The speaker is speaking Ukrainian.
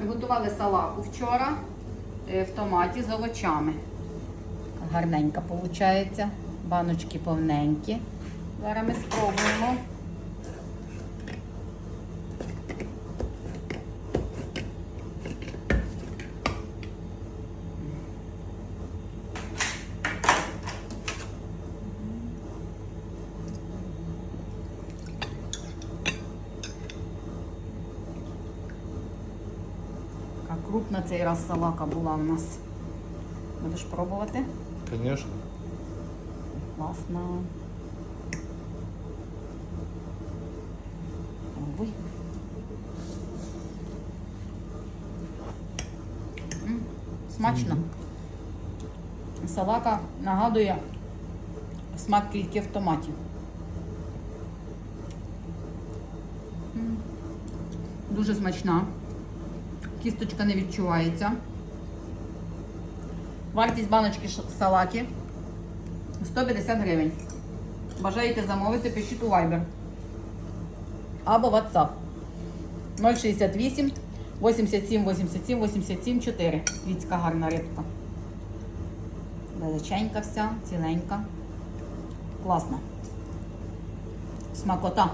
Приготували салаку вчора е, в томаті з овочами. Гарненька виходить. Баночки повненькі. Зараз ми спробуємо. Така крупна цей раз салака була у нас. Будеш пробувати? Конечно. Класно. Пробуй. М, Смачно. Салака нагадує смак тільки в томаті. М, Дуже смачна. Кісточка не відчувається. Вартість баночки салаки 150 гривень. Бажаєте замовити, пишіть у Viber або WhatsApp 068 87 87 87 4. Віцька гарна рибка. Величенька вся, ціленька. Класна. Смакота.